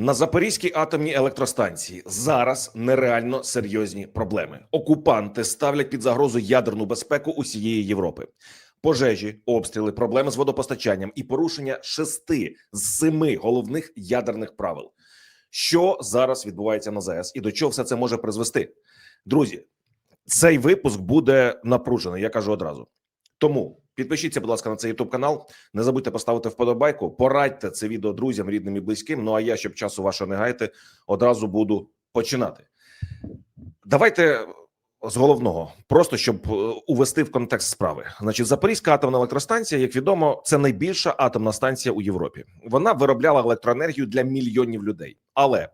На Запорізькій атомній електростанції зараз нереально серйозні проблеми. Окупанти ставлять під загрозу ядерну безпеку усієї Європи. Пожежі, обстріли, проблеми з водопостачанням і порушення шести з семи головних ядерних правил. Що зараз відбувається на ЗАЕС і до чого все це може призвести? Друзі, цей випуск буде напружений. Я кажу одразу. Тому підпишіться, будь ласка, на цей youtube канал. Не забудьте поставити вподобайку. Порадьте це відео друзям, рідним і близьким. Ну а я, щоб часу вашого не гаяти, одразу буду починати. Давайте з головного, просто щоб е, увести в контекст справи. Значить, Запорізька атомна електростанція, як відомо, це найбільша атомна станція у Європі. Вона виробляла електроенергію для мільйонів людей. Але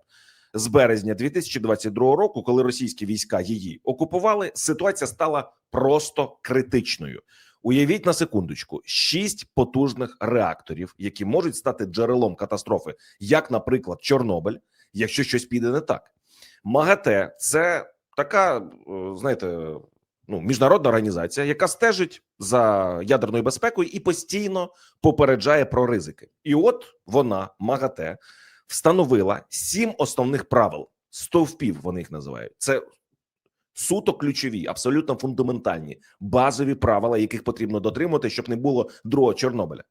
з березня 2022 року, коли російські війська її окупували, ситуація стала просто критичною. Уявіть на секундочку: шість потужних реакторів, які можуть стати джерелом катастрофи, як, наприклад, Чорнобиль, якщо щось піде не так. МАГАТЕ це така, е, знаєте, ну міжнародна організація, яка стежить за ядерною безпекою і постійно попереджає про ризики. І от вона, МАГАТЕ, встановила сім основних правил стовпів. Вони їх називають. Це суто ключові, абсолютно фундаментальні базові правила, яких потрібно дотримувати, щоб не було другого Чорнобиля.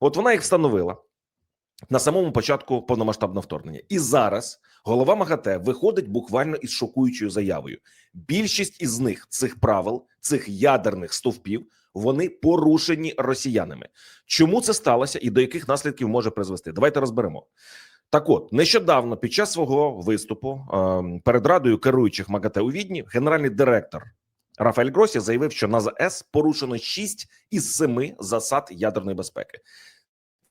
От вона їх встановила на самому початку повномасштабного вторгнення. І зараз голова МАГАТЕ виходить буквально із шокуючою заявою. Більшість із них цих правил, цих ядерних стовпів, вони порушені росіянами. Чому це сталося і до яких наслідків може призвести? Давайте розберемо. Так, от нещодавно, під час свого виступу е, перед радою керуючих МАГАТЕ у Відні, генеральний директор Рафаель Гросі заявив, що на ЗАЕС порушено 6 із 7 засад ядерної безпеки.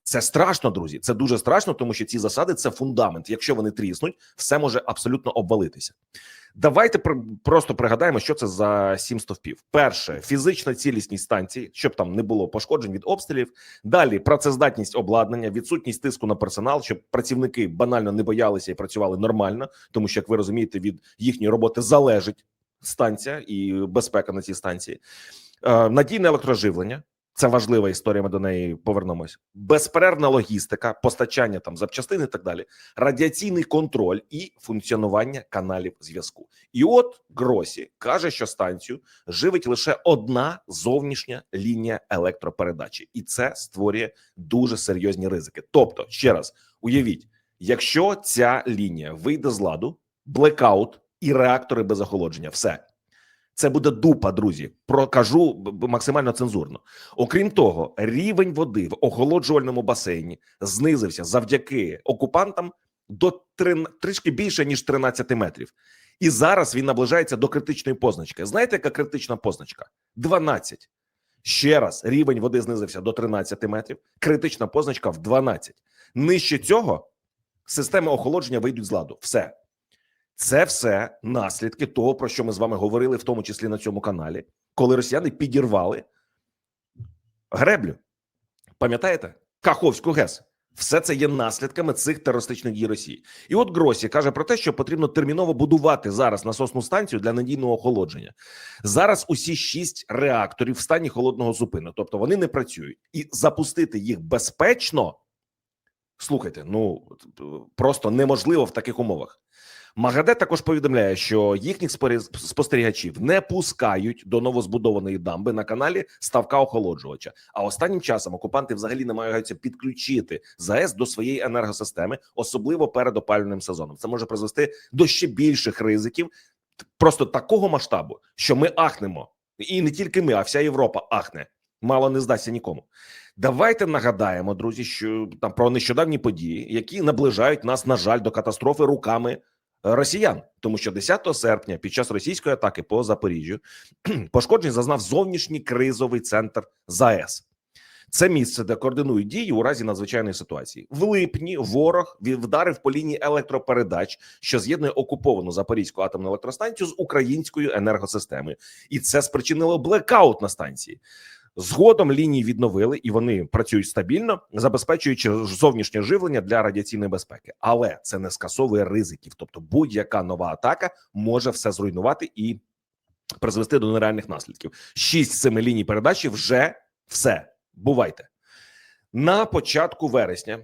Це страшно, друзі. Це дуже страшно, тому що ці засади це фундамент. Якщо вони тріснуть, все може абсолютно обвалитися. Давайте просто пригадаємо, що це за сім стовпів. Перше фізична цілісність станції, щоб там не було пошкоджень від обстрілів. Далі працездатність обладнання, відсутність тиску на персонал, щоб працівники банально не боялися і працювали нормально, тому що, як ви розумієте, від їхньої роботи залежить станція і безпека на цій станції. Е, надійне електроживлення. Це важлива історія. Ми до неї повернемось. Безперервна логістика, постачання там запчастин і так далі, радіаційний контроль і функціонування каналів зв'язку. І от Гросі каже, що станцію живить лише одна зовнішня лінія електропередачі, і це створює дуже серйозні ризики. Тобто, ще раз уявіть, якщо ця лінія вийде з ладу, блекаут і реактори без охолодження, все. Це буде дупа, друзі. Прокажу максимально цензурно. Окрім того, рівень води в охолоджувальному басейні знизився завдяки окупантам до трин... трішки більше ніж 13 метрів. І зараз він наближається до критичної позначки. Знаєте, яка критична позначка? 12. Ще раз рівень води знизився до 13 метрів. Критична позначка в 12. Нижче цього системи охолодження вийдуть з ладу. Все. Це все наслідки того, про що ми з вами говорили, в тому числі на цьому каналі, коли росіяни підірвали греблю. Пам'ятаєте? Каховську ГЕС. Все це є наслідками цих терористичних дій Росії. І от Гросі каже про те, що потрібно терміново будувати зараз насосну станцію для надійного охолодження. Зараз усі шість реакторів в стані холодного зупину, тобто вони не працюють, і запустити їх безпечно. Слухайте, ну просто неможливо в таких умовах. Магаде також повідомляє, що їхніх спостерігачів не пускають до новозбудованої дамби на каналі ставка охолоджувача. А останнім часом окупанти взагалі намагаються підключити ЗАЕС до своєї енергосистеми, особливо перед опалювальним сезоном. Це може призвести до ще більших ризиків, просто такого масштабу, що ми ахнемо, і не тільки ми, а вся Європа ахне. Мало не здасться нікому. Давайте нагадаємо, друзі, що там про нещодавні події, які наближають нас, на жаль, до катастрофи руками росіян, тому що 10 серпня, під час російської атаки по Запоріжжю, пошкоджень зазнав зовнішній кризовий центр ЗАЕС. Це місце, де координують дії у разі надзвичайної ситуації. В липні ворог вдарив по лінії електропередач, що з'єднує окуповану Запорізьку атомну електростанцію з українською енергосистемою, і це спричинило блекаут на станції. Згодом лінії відновили і вони працюють стабільно, забезпечуючи зовнішнє живлення для радіаційної безпеки. Але це не скасовує ризиків. Тобто, будь-яка нова атака може все зруйнувати і призвести до нереальних наслідків. Шість семи ліній передачі вже все. Бувайте на початку вересня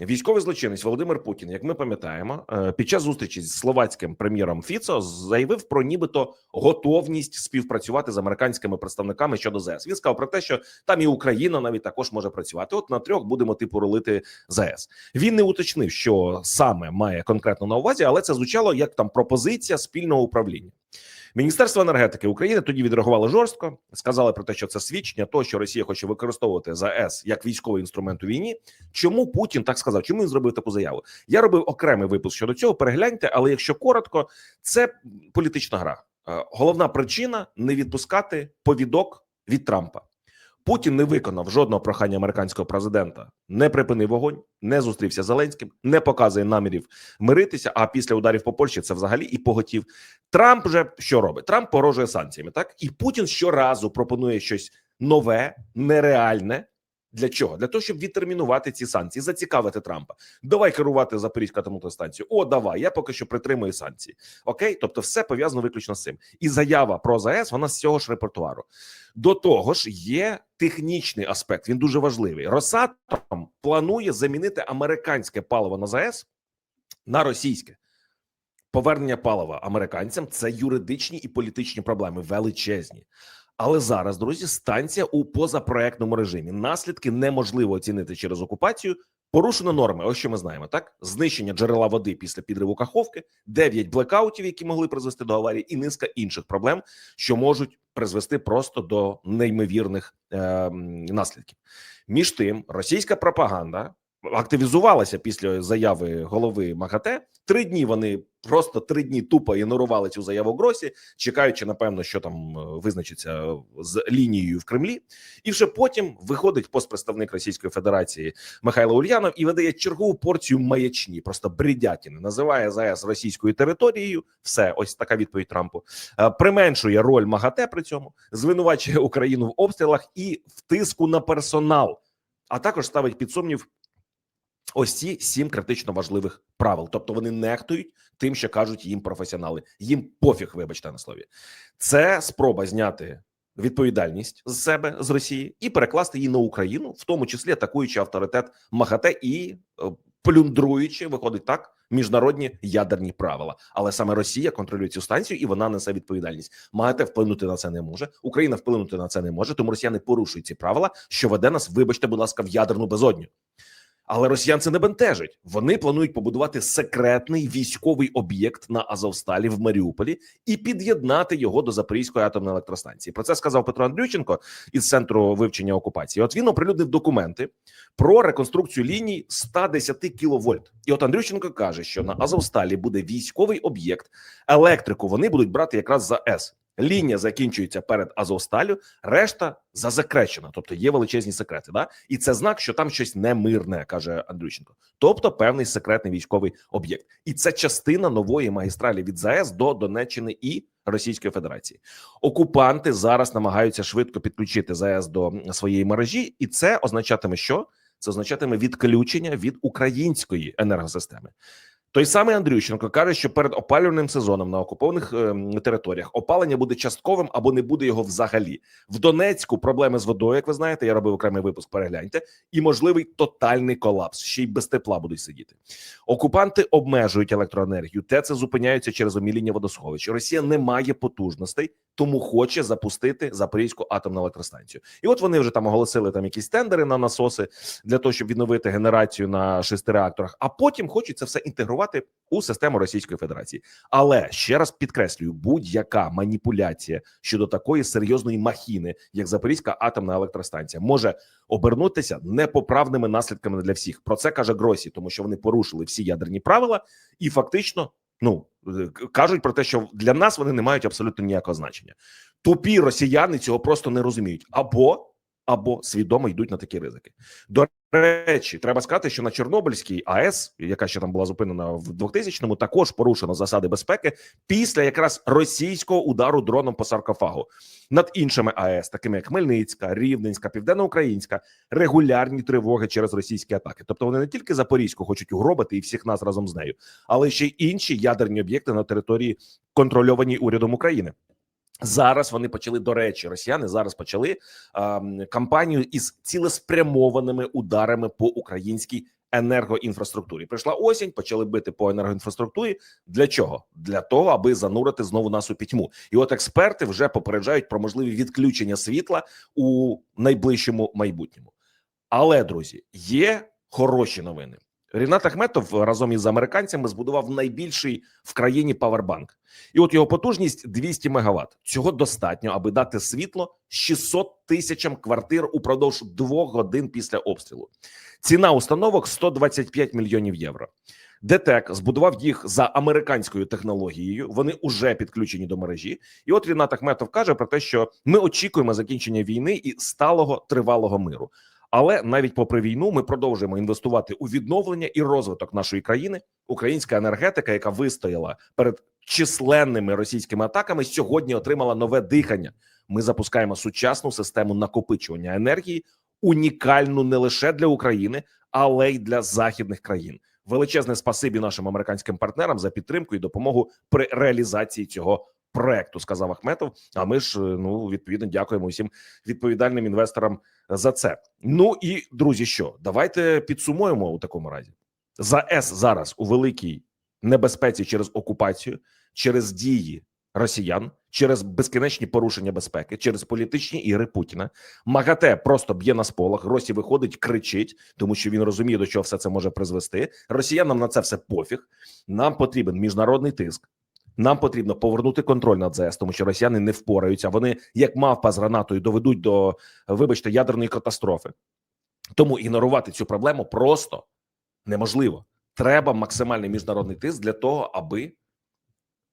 Військовий злочинець Володимир Путін, як ми пам'ятаємо, е, під час зустрічі з словацьким прем'єром Фіцо заявив про нібито готовність співпрацювати з американськими представниками щодо ЗС. Він сказав про те, що там і Україна навіть також може працювати. От на трьох будемо типу ролити ЗС. Він не уточнив, що саме має конкретно на увазі, але це звучало як там пропозиція спільного управління. Міністерство енергетики України тоді відреагувало жорстко, сказали про те, що це свідчення того, що Росія хоче використовувати ЗАЕС як військовий інструмент у війні. Чому Путін так сказав? Чому він зробив таку заяву? Я робив окремий випуск щодо цього. Перегляньте, але якщо коротко, це політична гра. Е, Головна причина не відпускати повідок від Трампа. Путін не виконав жодного прохання американського президента, не припинив вогонь, не зустрівся з Зеленським, не показує намірів миритися. А після ударів по Польщі це взагалі і поготів. Трамп вже що робить? Трамп порожує санкціями, так і Путін щоразу пропонує щось нове, нереальне. Для чого? Для того, щоб відтермінувати ці санкції, зацікавити Трампа. Давай керувати Запорізька атомну станцію. О, давай. Я поки що притримую санкції. Окей, тобто, все пов'язано виключно з цим. І заява про ЗАЕС вона з цього ж репертуару. До того ж, є технічний аспект. Він дуже важливий. Росатом планує замінити американське паливо на ЗАЕС на російське. Повернення палива американцям це юридичні і політичні проблеми величезні. Але зараз, друзі, станція у позапроектному режимі. Наслідки неможливо оцінити через окупацію. Порушено норми. Ось що ми знаємо: так знищення джерела води після підриву каховки, 9 блекаутів, які могли призвести до аварії, і низка інших проблем, що можуть призвести просто до неймовірних е, наслідків. Між тим, російська пропаганда активізувалася після заяви голови МАГАТЕ. Три дні вони просто три дні тупо ігнорували цю заяву Гросі, чекаючи, напевно, що там е, визначиться з лінією в Кремлі, і вже потім виходить постпредставник Російської Федерації Михайло Ульянов і видає чергову порцію маячні, просто бредятіни, називає ЗАЕС російською територією. Все, ось така відповідь Трампу. Е, Применшує роль МАГАТЕ при цьому, звинувачує Україну в обстрілах і в тиску на персонал, а також ставить під сумнів ось ці сім критично важливих правил. Тобто вони нехтують тим, що кажуть їм професіонали. Їм пофіг, вибачте на слові. Це спроба зняти відповідальність з себе з Росії і перекласти її на Україну, в тому числі атакуючи авторитет МАГАТЕ і е, плюндруючи, виходить так. Міжнародні ядерні правила, але саме Росія контролює цю станцію і вона несе відповідальність. МАГАТЕ вплинути на це не може. Україна вплинути на це не може. Тому росіяни порушують ці правила, що веде нас, вибачте, будь ласка, в ядерну безодню. Але росіян це не бентежить. Вони планують побудувати секретний військовий об'єкт на Азовсталі в Маріуполі і під'єднати його до Запорізької атомної електростанції. Про це сказав Петро Андрющенко із центру вивчення окупації. От він оприлюднив документи про реконструкцію ліній 110 кіловольт. І от Андрющенко каже, що на Азовсталі буде військовий об'єкт. Електрику вони будуть брати якраз за С. Лінія закінчується перед Азовсталю, решта зазакречена, тобто є величезні секрети. Да? І це знак, що там щось немирне, каже Андрющенко. Тобто певний секретний військовий об'єкт, і це частина нової магістралі від ЗАЕС до Донеччини і Російської Федерації. Окупанти зараз намагаються швидко підключити ЗАЕС до своєї мережі, і це означатиме, що це означатиме відключення від української енергосистеми. Той самий Андрющенко каже, що перед опалювальним сезоном на окупованих е, територіях опалення буде частковим або не буде його взагалі. В Донецьку проблеми з водою, як ви знаєте, я робив окремий випуск. Перегляньте, і можливий тотальний колапс. Ще й без тепла будуть сидіти. Окупанти обмежують електроенергію. ТЕЦи зупиняються через оміління водосховищ. Росія не має потужностей, тому хоче запустити Запорізьку атомну електростанцію. І от вони вже там оголосили там якісь тендери на насоси для того, щоб відновити генерацію на шести реакторах. А потім хочуть це все інтегрувати у систему Російської Федерації. Але ще раз підкреслюю, будь-яка маніпуляція щодо такої серйозної махіни, як Запорізька атомна електростанція, може обернутися непоправними наслідками для всіх. Про це каже Гросі, тому що вони порушили всі ядерні правила і фактично. Ну кажуть про те, що для нас вони не мають абсолютно ніякого значення. Тупі росіяни цього просто не розуміють або або свідомо йдуть на такі ризики. До речі, треба сказати, що на Чорнобильській АЕС, яка ще там була зупинена в 2000-му, також порушено засади безпеки після якраз російського удару дроном по саркофагу над іншими АЕС, такими як Хмельницька, Рівненська, Південноукраїнська, регулярні тривоги через російські атаки. Тобто вони не тільки Запорізьку хочуть угробити і всіх нас разом з нею, але ще й інші ядерні об'єкти на території контрольованій урядом України. Зараз вони почали до речі, росіяни зараз почали е, кампанію із цілеспрямованими ударами по українській енергоінфраструктурі. Прийшла осінь, почали бити по енергоінфраструктурі. Для чого? Для того, аби занурити знову нас у пітьму. І от експерти вже попереджають про можливі відключення світла у найближчому майбутньому. Але друзі, є хороші новини. Рінат Ахметов разом із американцями збудував найбільший в країні павербанк, і от його потужність 200 мегаватт. Цього достатньо, аби дати світло 600 тисячам квартир упродовж двох годин після обстрілу. Ціна установок 125 мільйонів євро. ДТЕК збудував їх за американською технологією. Вони уже підключені до мережі. І от Рінат Ахметов каже про те, що ми очікуємо закінчення війни і сталого тривалого миру. Але навіть попри війну, ми продовжуємо інвестувати у відновлення і розвиток нашої країни. Українська енергетика, яка вистояла перед численними російськими атаками, сьогодні отримала нове дихання. Ми запускаємо сучасну систему накопичування енергії, унікальну не лише для України, але й для західних країн. Величезне спасибі нашим американським партнерам за підтримку і допомогу при реалізації цього проекту, сказав Ахметов. А ми ж ну відповідно дякуємо усім відповідальним інвесторам за це. Ну і друзі, що давайте підсумуємо у такому разі за С зараз у великій небезпеці через окупацію, через дії росіян, через безкінечні порушення безпеки, через політичні ігри Путіна. МАГАТЕ просто б'є на сполох. Росі виходить, кричить, тому що він розуміє, до чого все це може призвести. Росіянам на це все пофіг. Нам потрібен міжнародний тиск. Нам потрібно повернути контроль над ЗС, тому що росіяни не впораються. Вони як мавпа з гранатою доведуть до, вибачте, ядерної катастрофи. Тому ігнорувати цю проблему просто неможливо. Треба максимальний міжнародний тиск для того, аби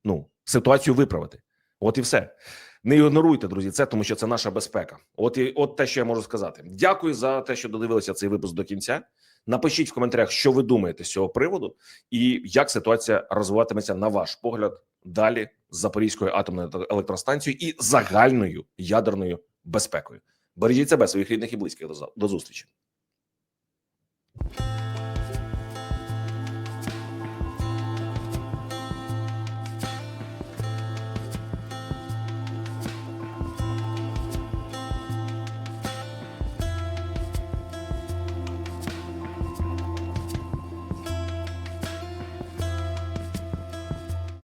ну ситуацію виправити. От і все. Не ігноруйте, друзі, це тому, що це наша безпека. От і от те, що я можу сказати. Дякую за те, що додивилися цей випуск до кінця. Напишіть в коментарях, що ви думаєте з цього приводу, і як ситуація розвиватиметься на ваш погляд далі з Запорізькою атомною електростанцією і загальною ядерною безпекою. Бережіть себе, своїх рідних і близьких. До зустрічі.